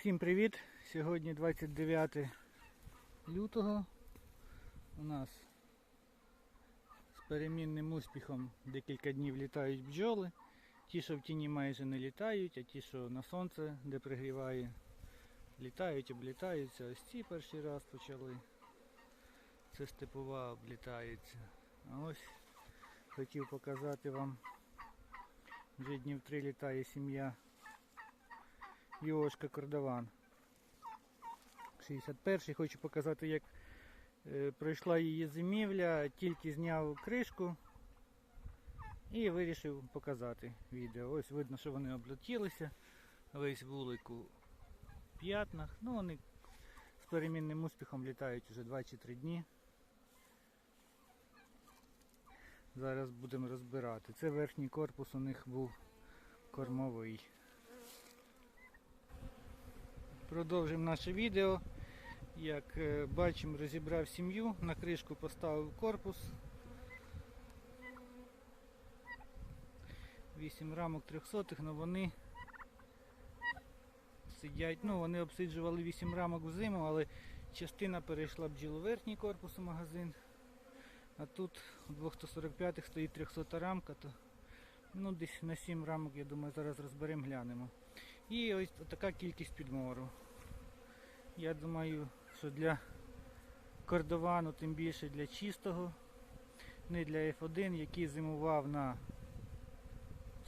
Всім привіт! Сьогодні 29 лютого. У нас з перемінним успіхом декілька днів літають бджоли. Ті, що в тіні майже не літають, а ті, що на сонце, де пригріває, літають, облітаються. Ось ці перший раз почали. Це степова облітається. А ось хотів показати вам. Вже днів три літає сім'я Йошка Кордован. 61-й хочу показати, як е, пройшла її зимівля, тільки зняв кришку і вирішив показати відео. Ось видно, що вони облетілися, весь вулик у п'ятнах. Ну вони з перемінним успіхом літають вже 2 чи 3 дні. Зараз будемо розбирати. Це верхній корпус у них був кормовий. Продовжимо наше відео. Як е, бачимо, розібрав сім'ю, на кришку поставив корпус. 8 рамок 300 але вони сидять, ну вони обсиджували 8 рамок в зиму, але частина перейшла бджіловерхній корпус у магазин. А тут у 245 стоїть 300 рамка, то ну, десь на 7 рамок, я думаю, зараз розберемо, глянемо. І ось така кількість підмору. Я думаю, що для кордовану, тим більше для чистого, не для F1, який зимував на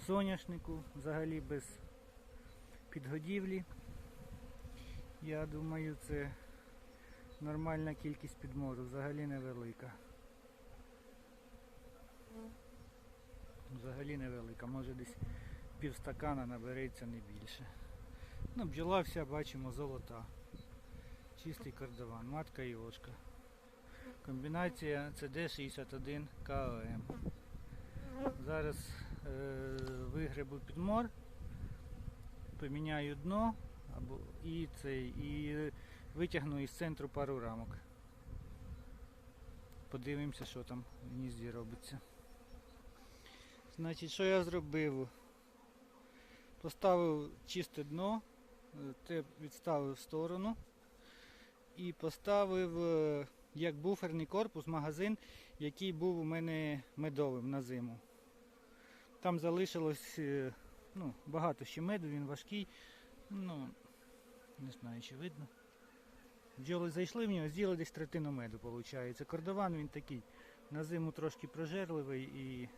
соняшнику, взагалі без підгодівлі. Я думаю, це нормальна кількість підмору, взагалі невелика. Взагалі невелика, може десь півстакана набереться не більше. Ну, бджола вся бачимо золота. Чистий кордован, матка і ошка. Комбінація CD61 КОМ. Зараз е, вигребу підмор, поміняю дно або, і, цей, і витягну із центру пару рамок. Подивимося, що там в гнізді робиться. Значить, що я зробив? Поставив чисте дно, е, те відставив в сторону і поставив е, як буферний корпус магазин, який був у мене медовим на зиму. Там залишилось е, ну, багато ще меду, він важкий. Ну, не знаю, чи видно. Бджоли зайшли в нього, з'їли десь третину меду, виходить. Кордован він такий. На зиму трошки прожерливий і.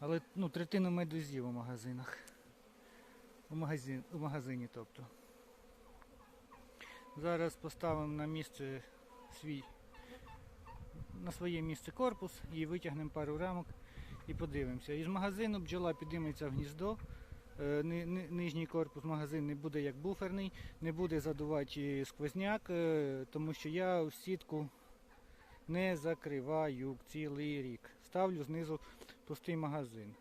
Але ну, третину меду з'їв у магазинах. У, магазин, у магазині тобто. Зараз поставимо на місце свій на своє місце корпус і витягнемо пару рамок і подивимося. Із магазину бджола підійметься в гніздо. Е, ни- ни- Нижній корпус магазин не буде як буферний, не буде задувати сквозняк, е, тому що я сітку не закриваю цілий рік. Ставлю знизу пустий магазин.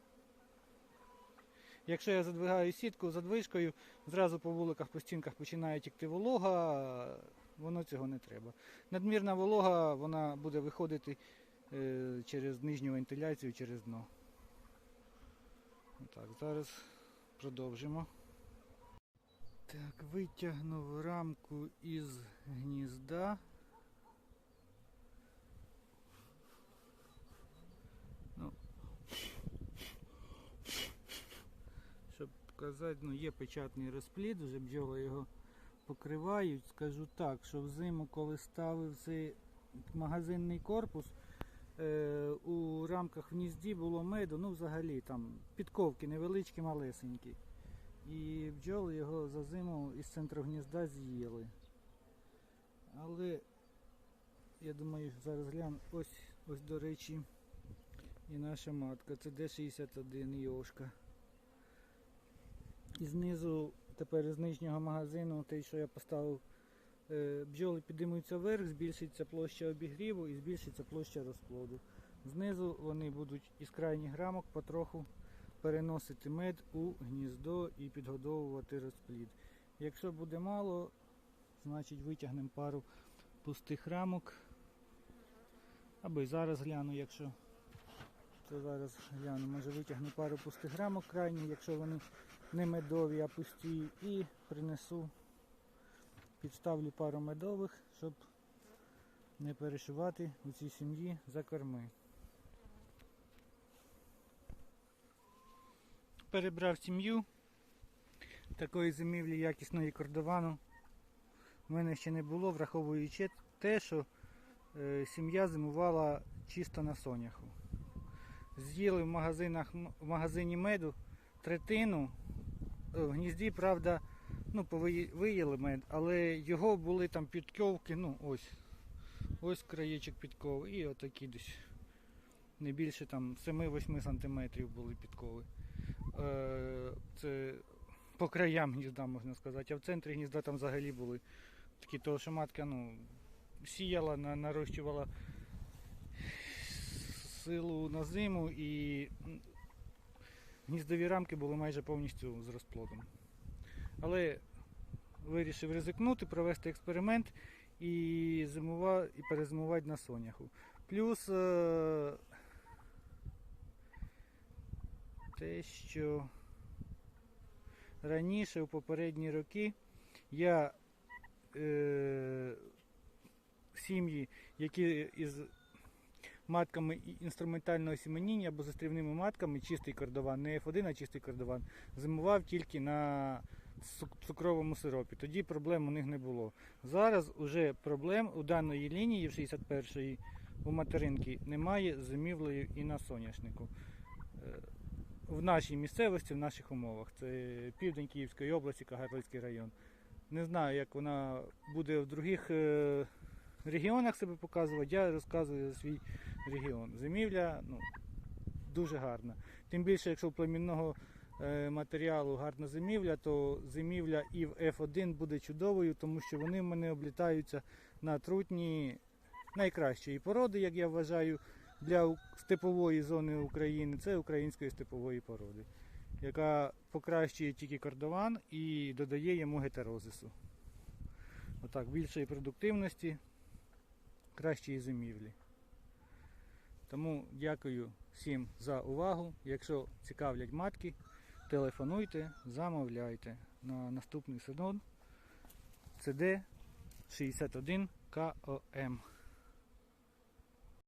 Якщо я задвигаю сітку задвижкою, зразу по вуликах, по стінках починає тікти волога, воно цього не треба. Надмірна волога вона буде виходити е, через нижню вентиляцію, через дно. Так, зараз продовжимо. Так, витягнув рамку із гнізда. Ну, щоб показати, ну є печатний розплід, вже бджоли його покривають. Скажу так, що взиму, коли ставив цей магазинний корпус, е, у рамках в гнізді було меду, ну взагалі там підковки невеличкі, малесенькі. І бджоли його за зиму із центру гнізда з'їли. Але я думаю, зараз гляну, ось, ось до речі, і наша матка. Це Д61 Йошка. І знизу, тепер з нижнього магазину, той, що я поставив, е, бджоли підіймуються вверх, збільшиться площа обігріву і збільшиться площа розплоду. Знизу вони будуть із крайніх рамок потроху переносити мед у гніздо і підгодовувати розплід. Якщо буде мало, значить витягнемо пару пустих рамок. Або й зараз гляну, якщо це зараз гляну, може витягну пару пустих рамок крайніх, якщо вони не медові, а пусті, і принесу підставлю пару медових, щоб не перешивати у цій сім'ї за корми. Перебрав сім'ю такої зимівлі якісної кордовану. У мене ще не було, враховуючи те, що е, сім'я зимувала чисто на соняху. З'їли в магазинах в магазині меду третину. Е, В гнізді, правда, ну, виїли мед, але його були там підковки, ну ось. Ось краєчок підкови і отакі десь. Не більше там 7-8 сантиметрів були підкови. Е, це по краям гнізда, можна сказати, а в центрі гнізда там взагалі були такі, того, що матка ну, сіяла, на- нарощувала силу на зиму і гніздові рамки були майже повністю з розплодом. Але вирішив ризикнути, провести експеримент і зимува, і перезимувати на соняху. Плюс е, те, що раніше, у попередні роки, я е, сім'ї, які із матками інструментального сіменіння або застрівними матками, чистий кордован, не F1, а чистий кордован, зимував тільки на цукровому сиропі. Тоді проблем у них не було. Зараз уже проблем у даної лінії в 61-ї у материнки немає з зимівлею і на соняшнику. Е, В нашій місцевості, в наших умовах. Це південь Київської області, Кагарлицький район. Не знаю, як вона буде в других е, регіонах себе показувати. Я розказую за свій регіон. Зимівля ну, дуже гарна. Тим більше, якщо племінного е, матеріалу гарна зимівля, то зимівля і в F1 буде чудовою, тому що вони в мене облітаються на трутні найкращої породи, як я вважаю, для степової зони України. Це української степової породи, яка покращує тільки кордован і додає йому гетерозису. Отак, більшої продуктивності, кращої зимівлі. Тому дякую всім за увагу. Якщо цікавлять матки, телефонуйте, замовляйте на наступний сезон CD 61 КОМ.